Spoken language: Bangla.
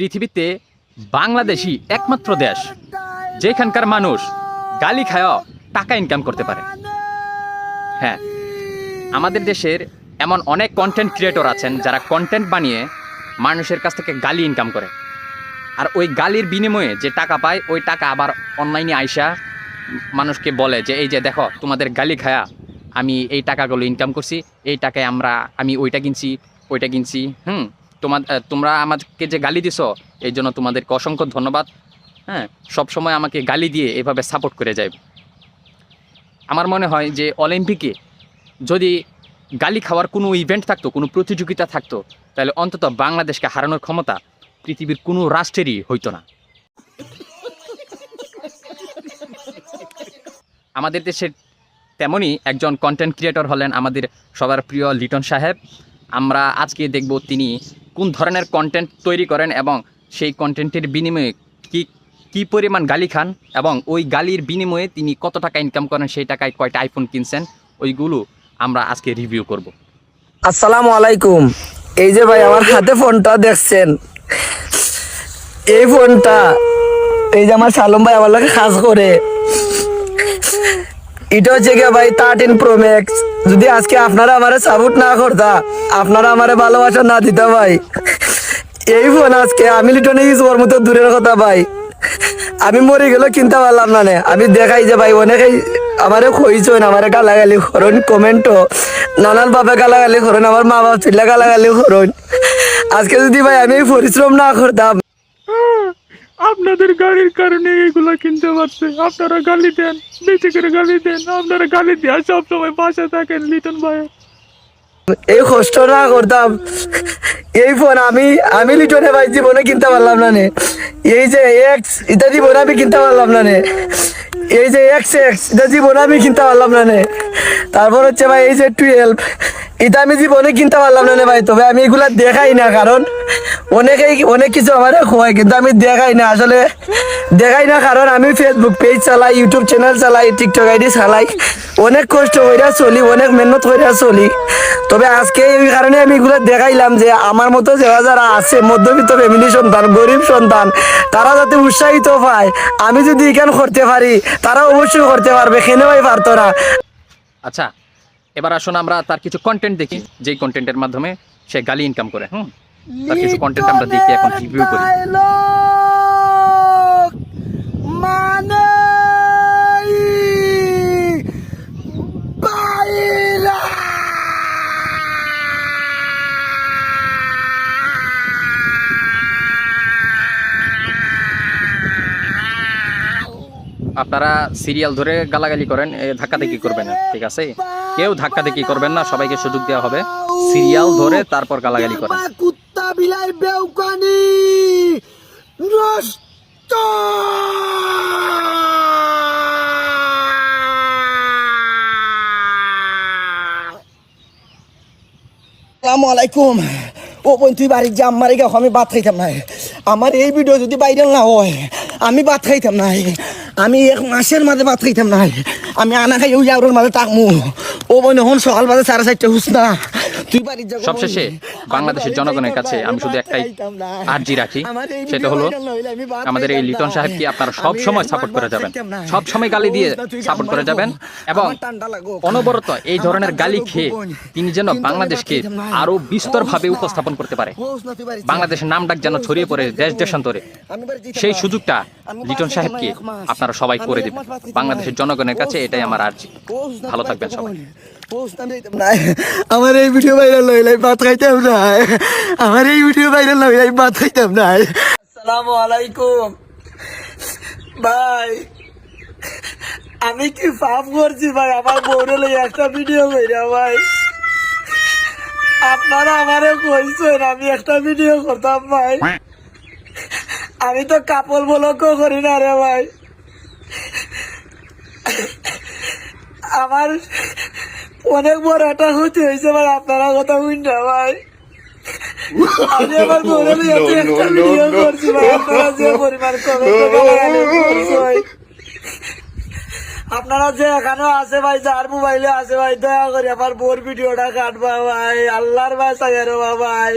পৃথিবীতে বাংলাদেশই একমাত্র দেশ যেখানকার মানুষ গালি খায় টাকা ইনকাম করতে পারে। হ্যাঁ আমাদের দেশের এমন অনেক কন্টেন্ট ক্রিয়েটর আছেন যারা কন্টেন্ট বানিয়ে মানুষের কাছ থেকে গালি ইনকাম করে। আর ওই গালির বিনিময়ে যে টাকা পায়, ওই টাকা আবার অনলাইনে আইসা মানুষকে বলে যে, এই যে দেখো, তোমাদের গালি খায়া আমি এই টাকাগুলো ইনকাম করছি, এই টাকায় আমরা, আমি ওইটা কিনছি ওইটা কিনছি। হুম তোমার তোমরা আমাকে যে গালি দিছো, এই জন্য তোমাদেরকে অসংখ্য ধন্যবাদ। হ্যাঁ সব সময় আমাকে গালি দিয়ে এভাবে সাপোর্ট করে যায়। আমার মনে হয় যে অলিম্পিকে যদি গালি খাওয়ার কোনো ইভেন্ট থাকতো, কোনো প্রতিযোগিতা থাকতো, তাহলে অন্তত বাংলাদেশকে হারানোর ক্ষমতা পৃথিবীর কোনো রাষ্ট্রেরই হইতো না। আমাদের দেশের তেমনই একজন কন্টেন্ট ক্রিয়েটর হলেন আমাদের সবার প্রিয় লিটন সাহেব। আমরা আজকে দেখব তিনি কোন ধরনের কন্টেন্ট তৈরি করেন এবং সেই কন্টেন্টের বিনিময়ে কি কি পরিমাণ গালি খান এবং ওই গালির বিনিময়ে তিনি কত টাকা ইনকাম করেন, সেই টাকায় কয়টা আইফোন কিনছেন, ওইগুলো আমরা আজকে রিভিউ করব। আসসালামু আলাইকুম। এই যে ভাই, আমার হাতে ফোনটা দেখছেন। এই ফোনটা, এই যে আমার সালম ভাই আমার লাগে কাজ করে। এটা হচ্ছে গিয়ে ভাই থার্টিন প্রো ম্যাক্স যদি আজকে আপনারা আমারে সাপোর্ট না করতা, আপনারা আমারে ভালোবাসা না দিতা ভাই। এই ফোন আজকে আমি লিটনে ইউজ করার মতো দূরের কথা ভাই। আমি মরে গেলে কিনতে পারলাম না। আমি দেখাই যে ভাই অনেকেই আমারে কইছেন আমারে গালাগালি করুন কমেন্টও নানান ভাবে গালাগালি করুন, আমার মা বাবা চিল্লা গালাগালি করুন। আজকে যদি ভাই আমি পরিশ্রম না করতাম। আপনাদের গাড়ির কারণে এগুলো কিনতে পারছে। আপনারা গালি দেন বেঁচে করে গালি দেন, আপনারা গালি দেওয়া সবসময় পাশে থাকেন, লিটন ভাই। এই কষ্ট না করতাম। এই ফোন আমি আমি লিটনে ভাই জীবনে কিনতে পারলাম না নে। এই যে এক্স এটা জীবনে আমি কিনতে পারলাম না নে। এই যে এক্স এক্স এটা জীবনে আমি কিনতে পারলাম না নে। তারপর হচ্ছে ভাই এই যে টুয়েলভ এটা আমি জীবনে কিনতে পারলাম না ভাই, তবে আমি এগুলা দেখাই না, কারণ অনেকেই, অনেক কিছু আমার হয় কিন্তু আমি দেখাই না। আসলে দেখাই না, কারণ আমি ফেসবুক পেজ চালাই ইউটিউব চ্যানেল চালাই টিকটক আইডি চালাই। অনেক কষ্ট কইরা চলি, অনেক মেহনত কইরা চলি। তবে আজকে এই কারণে আমি এগুলো দেখাইলাম যে আমার মতো যারা যারা আছে, মধ্যবিত্ত ফ্যামিলি সন্তান, গরিব সন্তান, তারা যাতে উৎসাহিত পায় আমি যদি এখান করতে পারি, তারা অবশ্যই করতে পারবে কেনই পারতো না? আচ্ছা এবার আসুন আমরা তার কিছু কন্টেন্ট দেখি। যেই কন্টেন্টের মাধ্যমে সে গালি ইনকাম করে, হুম? তার কিছু কন্টেন্ট আমরা দেখি, এখন রিভিউ করি। আপনারা সিরিয়াল ধরে গালাগালি করেন এ ধাক্কা দেখি করবেন? না ঠিক আছে? কেউ ধাক্কা দেখি করবেন না সবাইকে সুযোগ দেওয়া হবে। সিরিয়াল ধরে তারপর গালাগালি করেন। কুত্তা বিলাই বেউকানি নষ্ট! আসসালামু আলাইকুম। ও বোন তুই বাড়ির যা আমার আমি ভাত খাইতাম না আমার এই ভিডিও যদি ভাইরাল না হয় আমি ভাত খাইতাম নাই। আমি এক মাসের মাঝে ভাত খাইতাম নাই আমি আনা খাই ওই আউরের মাঝে তাকমু। ও বোন এখন সকাল বাজে সাড়ে চারটে হুস না। তুই বাড়ির যা সবশেষে বাংলাদেশের জনগণের কাছে আমি শুধু একটাই আর্জি রাখি। সেটা হলো আমাদের এই লিটন সাহেবকে আপনারা সব সময় সাপোর্ট করে যাবেন। সব সময় গালি দিয়ে সাপোর্ট করে যাবেন এবং অনবরত এই ধরনের গালি খেয়ে তিনি যেন বাংলাদেশকে আরও বিস্তরভাবে উপস্থাপন করতে পারে। বাংলাদেশের নাম ডাক যেন ছড়িয়ে পড়ে দেশ দেশান্তরে সেই সুযোগটা লিটন সাহেবকে আপনারা সবাই করে দেবেন। বাংলাদেশের জনগণের কাছে এটাই আমার আর্জি। ভালো থাকবেন সবাই। আমার এই ভিডিও ভাইরাল হইলে ভাত খাইতাম না আমার এই ভিডিও ভাইরাল হইলে ভাত খাইতাম না আসসালামু আলাইকুম ভাই আমি কি পাপ করছি ভাই? আমার বউরে লই একটা ভিডিও কইরা ভাই। আপনারা আমারে কইছেন আমি একটা ভিডিও করতাম ভাই। আমি তো কাপড় বলকও করি না রে ভাই। আমার অনেক বড় একটা হতে হয়েছে ভাই আপনারা কথা শুনটা ভাই। আমি আমার বউরে লই একটা ভিডিও করছি ভাই আপনারা যে পরিমাণ কমেন্ট গালাগালি আপনারা যে এখানে আছে ভাই যার মোবাইলে আছে ভাই দয়া করে আমার বোর ভিডিওটা কাটবা ভাই আল্লাহর ভাই সাইয়ারো ভাই।